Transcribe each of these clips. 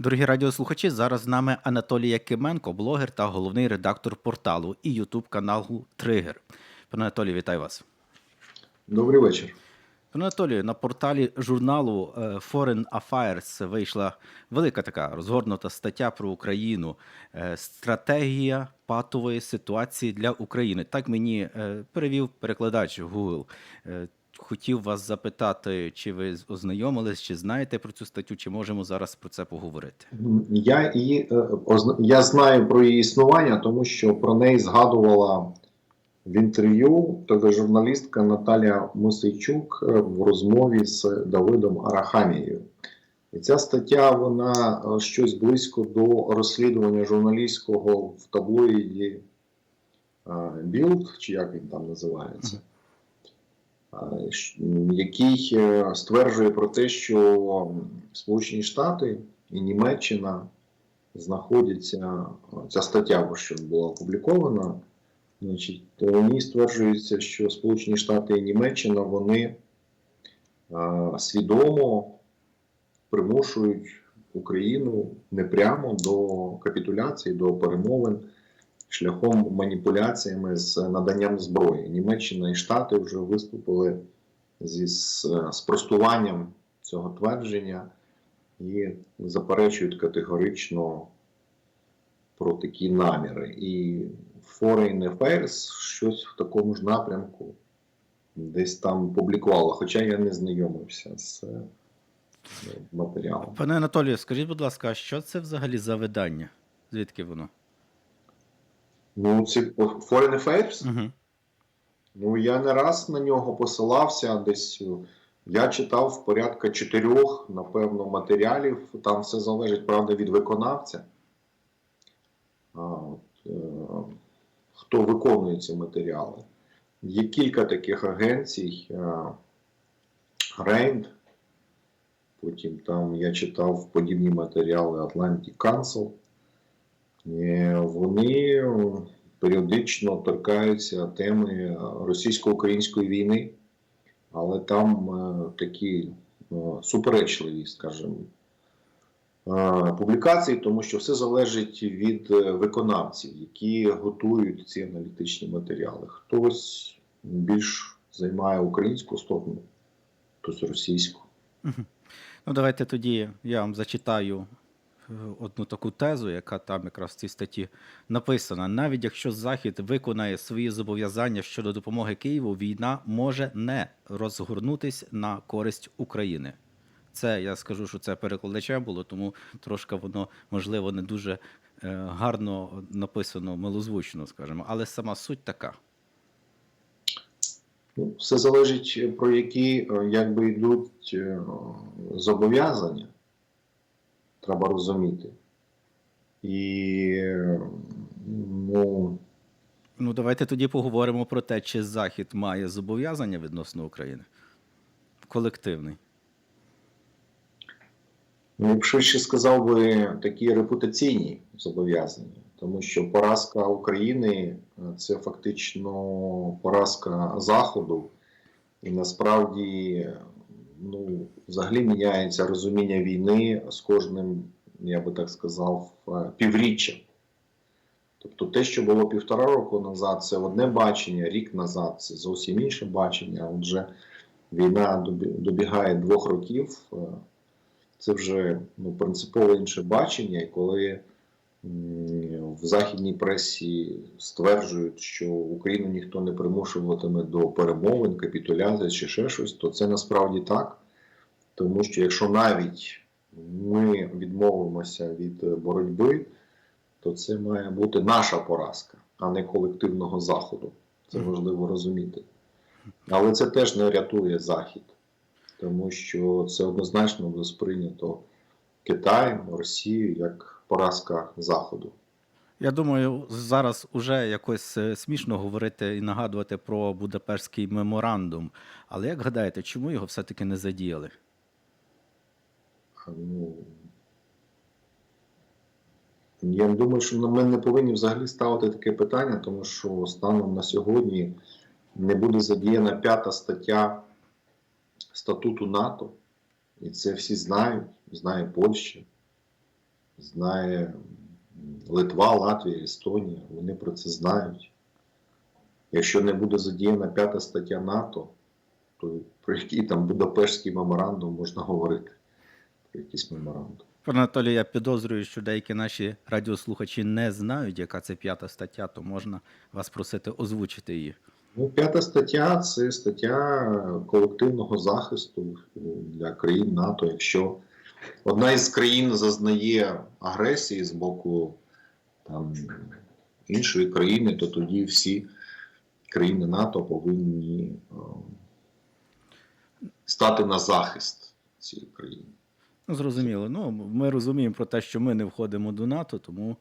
Дорогі радіослухачі, зараз з нами Анатолій Якименко, блогер та головний редактор порталу і Ютуб каналу Тригер. Пане Анатолію, вітаю вас. Добрий вечір. Пане Анатолію, на порталі журналу е, Foreign Affairs вийшла велика така розгорнута стаття про Україну. е, Стратегія патової ситуації для України. Так мені е, перевів перекладач Google. Хотів вас запитати, чи ви ознайомились, чи знаєте про цю статтю, чи можемо зараз про це поговорити? Я її е, я знаю про її існування, тому що про неї згадувала в інтерв'ю така журналістка Наталія Мосейчук е, в розмові з Давидом Арахамією. І ця стаття вона е, щось близько до розслідування журналістського в таблоїді Білд, чи як він там називається. Е, який е, стверджує про те, що Сполучені Штати і Німеччина знаходяться. Ця стаття, що була опублікована, значить, то ній стверджується, що Сполучені Штати і Німеччина вони е, свідомо примушують Україну не прямо до капітуляції, до перемовин шляхом маніпуляціями з наданням зброї. Німеччина і Штати вже виступили зі спростуванням цього твердження і заперечують категорично про такі наміри. І Foreign Affairs щось в такому ж напрямку десь там публікувала, хоча я не знайомився з е, матеріалом. Пане Анатолію, скажіть, будь ласка, а що це взагалі за видання? Звідки воно? Ну, це Foreign Affairs? Угу. Ну, я не раз на нього посилався десь. е, Я читав порядка чотирьох, напевно, матеріалів. Там все залежить, правда, від виконавця. А, от, е, хто виконує ці матеріали. Є кілька таких агенцій. е, Рейнд. Потім там я читав подібні матеріали Atlantic Council. Е, Вони е, періодично торкаються теми російсько-української війни, але там е, такі е, суперечливі, скажімо, е, публікації, тому що все залежить від е, виконавців, які готують ці аналітичні матеріали. Хтось більш займає українську сторону, хтось російську. Ну, давайте тоді я вам зачитаю е, одну таку тезу, яка там якраз в цій статті написана. Навіть якщо Захід виконає свої зобов'язання щодо допомоги Києву, війна може не розгорнутись на користь України. Це я скажу, що це перекладачем було, тому трошки воно можливо не дуже е, гарно написано, милозвучно, скажімо, але сама суть така. Ну, все залежить про які е, якби йдуть е, зобов'язання, треба розуміти. І ну, Ну, давайте тоді поговоримо про те, чи Захід має зобов'язання відносно України. Колективний. ну, якщо ще сказав би такі репутаційні зобов'язання, тому що поразка України е, це фактично поразка Заходу, і насправді ну, взагалі міняється розуміння війни з кожним, я би так сказав, е, півріччям. Тобто те, що було півтора року назад, це одне бачення, рік назад це зовсім інше бачення. Отже, війна добігає двох років. е, Це вже ну, принципово інше бачення, і коли в західній пресі стверджують, що Україну ніхто не примушуватиме до перемовин, капітуляції чи ще щось, то це насправді так. Тому що якщо навіть ми відмовимося від боротьби, то це має бути наша поразка, а не колективного заходу. Це важливо розуміти. Але це теж не рятує Захід, тому що це однозначно буде сприйнято Китаєм, Росією як поразка Заходу. Я думаю, зараз уже якось е, смішно говорити і нагадувати про Будапештський меморандум. Але як гадаєте, чому його все-таки не задіяли? Ну, я думаю, що ми не повинні взагалі ставити таке питання, тому що станом на сьогодні не буде задіяна п'ята стаття статуту НАТО, і це всі знають, знає Польща, знає Литва, Латвія, Естонія. Вони про це знають. Якщо не буде задіяна п'ята стаття НАТО, то про який там Будапештський меморандум можна говорити? Про якийсь меморандум. Пане Анатолію, я підозрюю, що деякі наші радіослухачі не знають, яка це п'ята стаття, то можна вас просити озвучити її. Ну, п'ята стаття це стаття колективного захисту для країн НАТО. Якщо одна із країн зазнає агресії з боку там, іншої країни, то тоді всі країни НАТО повинні е, стати на захист цієї країни. Ну, зрозуміло. Ну, ми розуміємо про те, що ми не входимо до НАТО, тому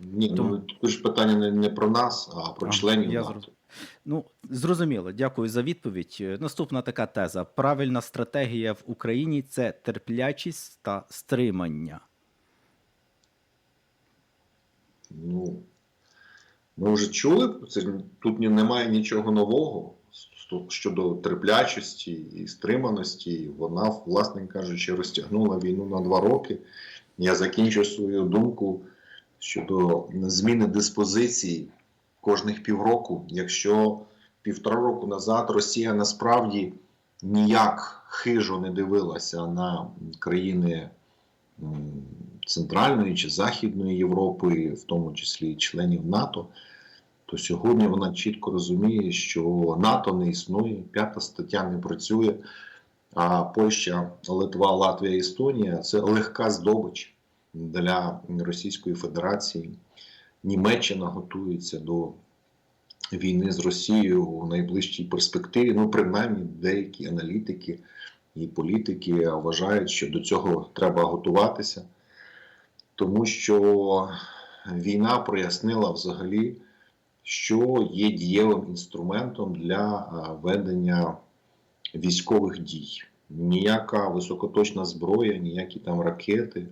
Ні, Тому- ну тут ж питання не, не про нас, а про А, членів я НАТО. зрозумів. Ну, зрозуміло, дякую за відповідь. Е, Наступна така теза: правильна стратегія в Україні це терплячість та стримання. Ну, ми вже чули, це тут немає нічого нового щодо терплячості і стриманості. Вона, власне кажучи, розтягнула війну на два роки. Я закінчу свою думку щодо зміни диспозицій кожних півроку. Якщо півтора року назад Росія насправді ніяк хижо не дивилася на країни Центральної чи Західної Європи, в тому числі членів НАТО, то сьогодні вона чітко розуміє, що НАТО не існує, п'ята стаття не працює, а Польща, Литва, Латвія, Естонія це легка здобич для Російської Федерації. Німеччина готується до війни з Росією у найближчій перспективі. Ну, принаймні, деякі аналітики і політики вважають, що до цього треба готуватися, тому що війна прояснила взагалі, що є дієвим інструментом для ведення військових дій. Ніяка високоточна зброя, ніякі там ракети,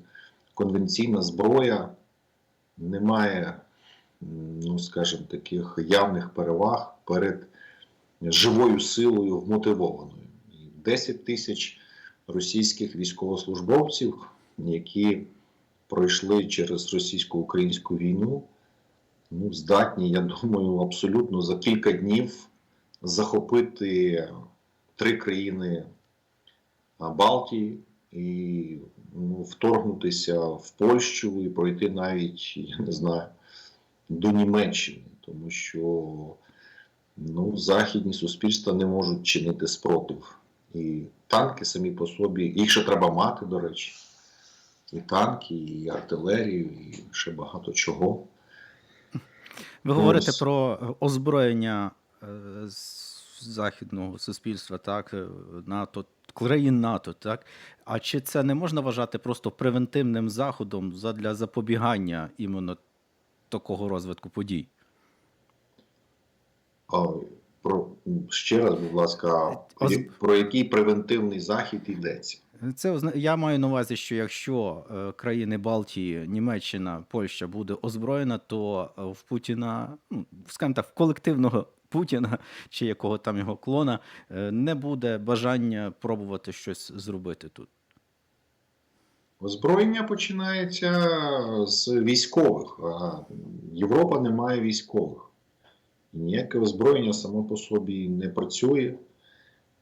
конвенційна зброя не має, ну скажімо, таких явних переваг перед живою силою вмотивованою. І 10 тисяч російських військовослужбовців, які пройшли через російсько-українську війну, ну, здатні, я думаю, абсолютно за кілька днів захопити три країни Балтії і ну, вторгнутися в Польщу і пройти навіть, я не знаю, до Німеччини, тому що ну, західні суспільства не можуть чинити спротив. І танки самі по собі, їх ще треба мати, до речі. І танки, і артилерію, і ще багато чого. Ви говорите Ось. про озброєння е, західного суспільства, так, е, НАТО, країн НАТО, так. А чи це не можна вважати просто превентивним заходом для запобігання іменно такого розвитку подій? А, про, ще раз, будь ласка, Оз- про який превентивний захід йдеться? Це я маю на увазі, що якщо е, країни Балтії, Німеччина, Польща буде озброєна, то е, в Путіна, ну скажімо так, в колективного Путіна чи якого там його клона, е, не буде бажання пробувати щось зробити тут. Озброєння починається з військових. А Європа не має військових. Ніяке озброєння само по собі не працює.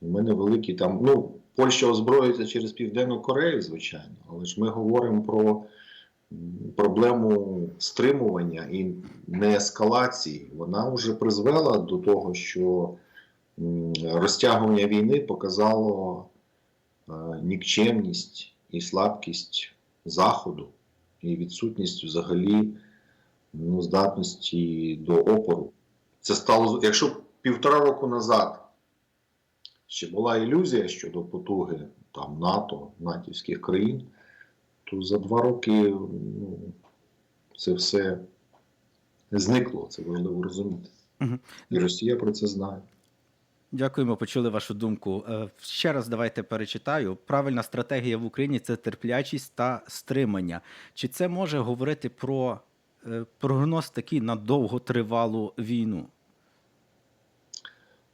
У мене великі там. Ну, Польща озброїться через Південну Корею, звичайно, але ж ми говоримо про проблему стримування і не ескалації. Вона вже призвела до того, що розтягування війни показало е, нікчемність і слабкість Заходу, і відсутність взагалі ну, здатності до опору. Це стало, якщо півтора року назад ще була ілюзія щодо потуги там, НАТО, натівських країн, то за два роки ну, це все зникло, це важливо розуміти. Мгм. І Росія про це знає. Дякуємо, почули вашу думку. Е, Ще раз давайте перечитаю. Правильна стратегія в Україні це терплячість та стримання. Чи це може говорити про е, прогноз такий на довготривалу війну?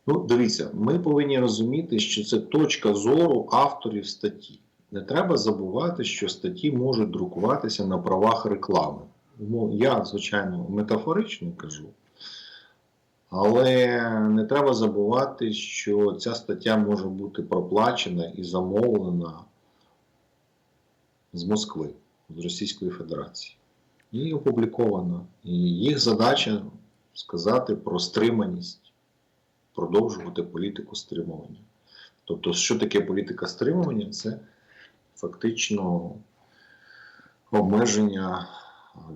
Ну, дивіться, ми повинні розуміти, що це точка зору авторів статті. Не треба забувати, що статті можуть друкуватися на правах реклами. Ну, я, звичайно, метафорично кажу. Але не треба забувати, що ця стаття може бути проплачена і замовлена з Москви, з Російської Федерації. І опублікована. І їх задача сказати про стриманість, продовжувати політику стримування. Тобто, що таке політика стримування? Це фактично обмеження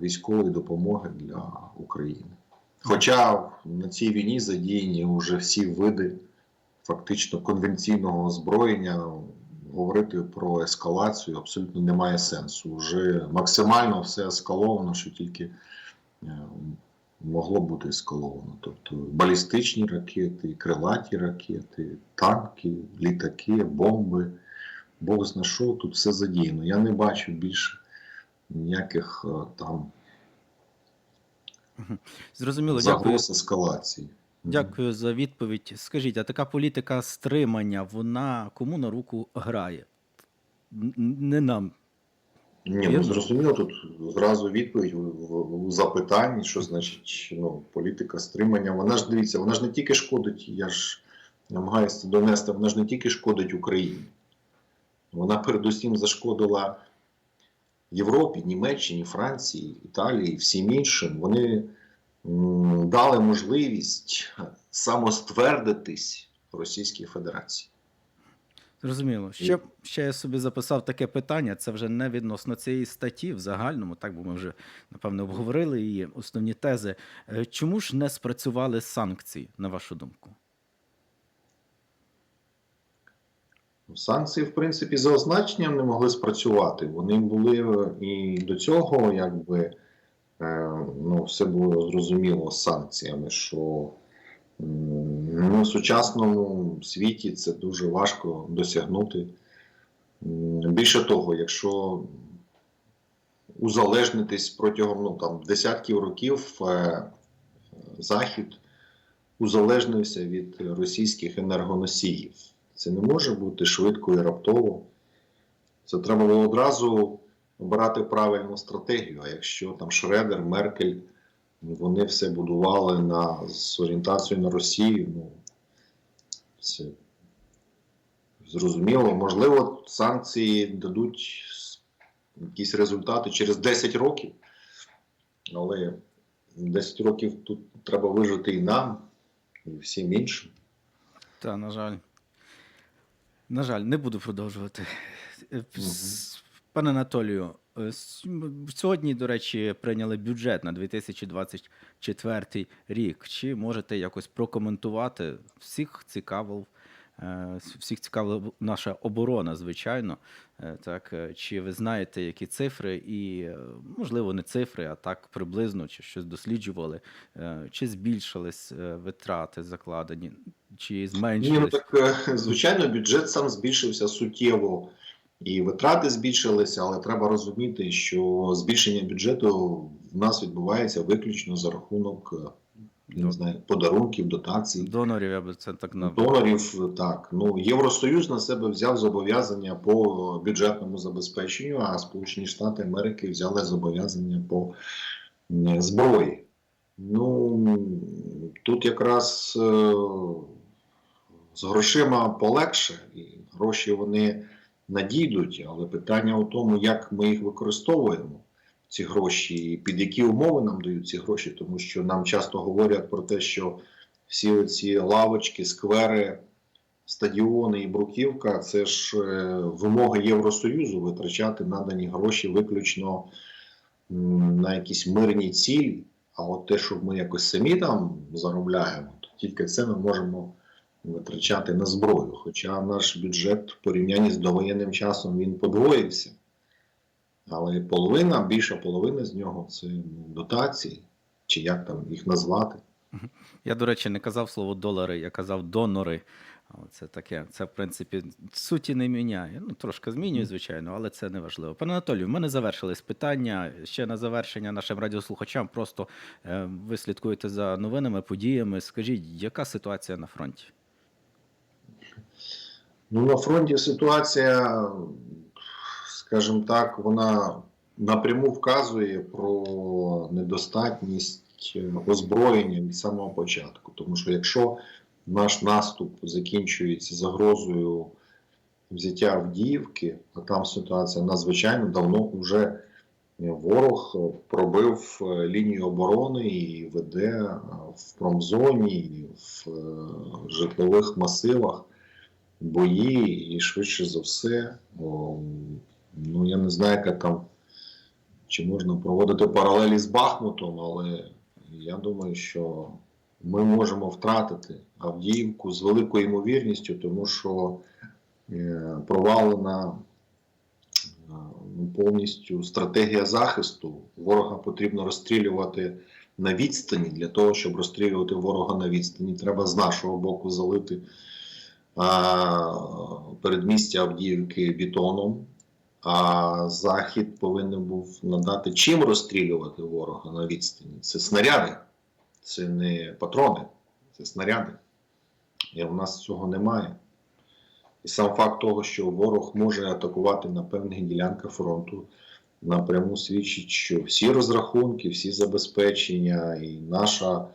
військової допомоги для України. Хоча на цій війні задіяні вже всі види фактично конвенційного озброєння, говорити про ескалацію абсолютно немає сенсу. Вже максимально все ескаловано, що тільки е, могло бути ескаловано. Тобто балістичні ракети, крилаті ракети, танки, літаки, бомби. Бог зна що, тут все задіяно. Я не бачу більше ніяких е, там Зрозуміло, дякую. загроз ескалації. Дякую за відповідь. Скажіть, а така політика стримання, вона кому на руку грає? Не нам. Ні, ну зрозуміло, тут зразу відповідь у запитанні, що значить ну, політика стримання. Вона ж дивіться, вона ж не тільки шкодить, я ж намагаюся донести, вона ж не тільки шкодить Україні. Вона передусім зашкодила Європі, Німеччині, Франції, Італії, всім іншим. Вони дали можливість самоствердитись Російській Федерації. Зрозуміло. Ще, ще я собі записав таке питання. Це вже не відносно цієї статті в загальному, так бо ми вже напевно обговорили її основні тези. Е, Чому ж не спрацювали санкції, на вашу думку? Санкції, в принципі, за означенням не могли спрацювати. Вони були е, і до цього, якби е, ну, все було зрозуміло з санкціями, що ну, в сучасному світі це дуже важко досягнути. Більше того, якщо узалежнитись протягом ну, там, десятків років, е, Захід узалежнився від російських енергоносіїв. Це не може бути швидко і раптово. Це треба було одразу обирати правильну стратегію. А якщо там Шредер, Меркель, вони все будували на, з орієнтацією на Росію, ну це зрозуміло. Можливо, санкції дадуть якісь результати через 10 років, але 10 років тут треба вижити і нам, і всім іншим. Та, на жаль. На жаль, не буду продовжувати. Е, Пане Анатолію, е, сьогодні, до речі, прийняли бюджет на 2024 рік. Чи можете якось прокоментувати? Всіх цікавив, всіх цікавила наша оборона, звичайно. Е, Так, е, чи ви знаєте, які цифри, і е, можливо не цифри, а так приблизно, чи щось досліджували, е, чи збільшились е, витрати закладені, чи Ні, ну так е, звичайно, бюджет сам збільшився суттєво, і витрати збільшилися, але треба розуміти, що збільшення бюджету в нас відбувається виключно за рахунок е, я не знаю, подарунків, дотацій. Донорів, я би це так на Донорів так. Ну Євросоюз на себе взяв зобов'язання по бюджетному забезпеченню, а Сполучені Штати Америки взяли зобов'язання по зброї. Ну тут якраз е, з грошима полегше, і гроші вони надійдуть, але питання у тому, як ми їх використовуємо. Ці гроші, і під які умови нам дають ці гроші, тому що нам часто говорять про те, що всі ці лавочки, сквери, стадіони і бруківка це ж е, вимоги Євросоюзу витрачати надані гроші виключно на якісь мирні цілі. А от те, що ми якось самі там заробляємо, то тільки це ми можемо витрачати на зброю. Хоча наш бюджет в порівнянні з довоєнним часом він подвоївся. Але половина, більша половина з нього це ну, дотації, чи як там їх назвати. Я, до речі, не казав слово долари, я казав донори. Це таке, це в принципі суті не міняє. Ну, трошки змінює, звичайно, але це не важливо. Пане Анатолію, в мене завершились питання. Ще на завершення нашим радіослухачам. Просто е, ви слідкуєте за новинами, подіями. Скажіть, яка ситуація на фронті? Ну, на фронті ситуація скажімо так, вона напряму вказує про недостатність е, озброєння від самого початку. Тому що якщо наш наступ закінчується загрозою взяття Авдіївки, а там ситуація надзвичайно давно вже ворог пробив е, лінію оборони і веде е, в промзоні, в житлових масивах бої, і швидше за все, ну я не знаю, яка там чи можна проводити паралелі з Бахмутом, але я думаю, що ми можемо втратити Авдіївку з великою ймовірністю, тому що е, провалена е, ну, повністю стратегія захисту. Ворога потрібно розстрілювати на відстані. Для того, щоб розстрілювати ворога на відстані, треба з нашого боку залити передмістя Авдіївки бетоном. А Захід повинен був надати чим розстрілювати ворога на відстані. Це снаряди, це не патрони, це снаряди. І в нас цього немає. І сам факт того, що ворог може атакувати на певних ділянках фронту, напряму свідчить, що всі розрахунки, всі забезпечення і наша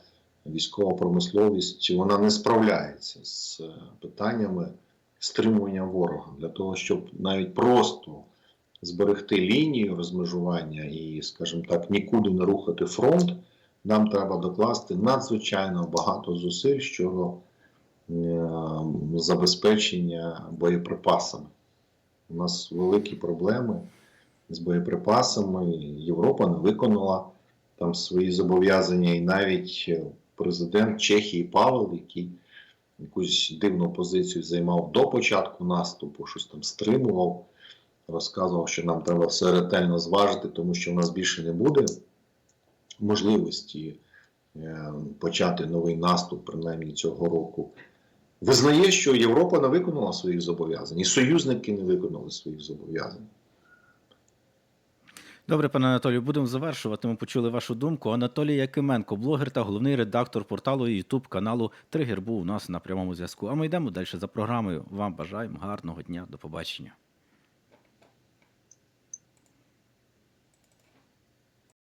військова промисловість вона не справляється з е, питаннями стримування ворога для того, щоб навіть просто зберегти лінію розмежування і, скажімо так, нікуди не рухати фронт, нам треба докласти надзвичайно багато зусиль щодо е, забезпечення боєприпасами. У нас великі проблеми з боєприпасами. Європа не виконала там свої зобов'язання, і навіть е, президент Чехії Павел, який якусь дивну позицію займав до початку наступу, щось там стримував, розказував, що нам треба все ретельно зважити, тому що в нас більше не буде можливості е, почати новий наступ, принаймні цього року. Визнає, що Європа не виконала своїх зобов'язань, і союзники не виконали своїх зобов'язань. Добре, пане Анатолію, будемо завершувати. Ми почули вашу думку. Анатолій Якименко, блогер та головний редактор порталу і Ютуб каналу Тригер був у нас на прямому зв'язку. А ми йдемо далі за програмою. Вам бажаємо гарного дня. До побачення.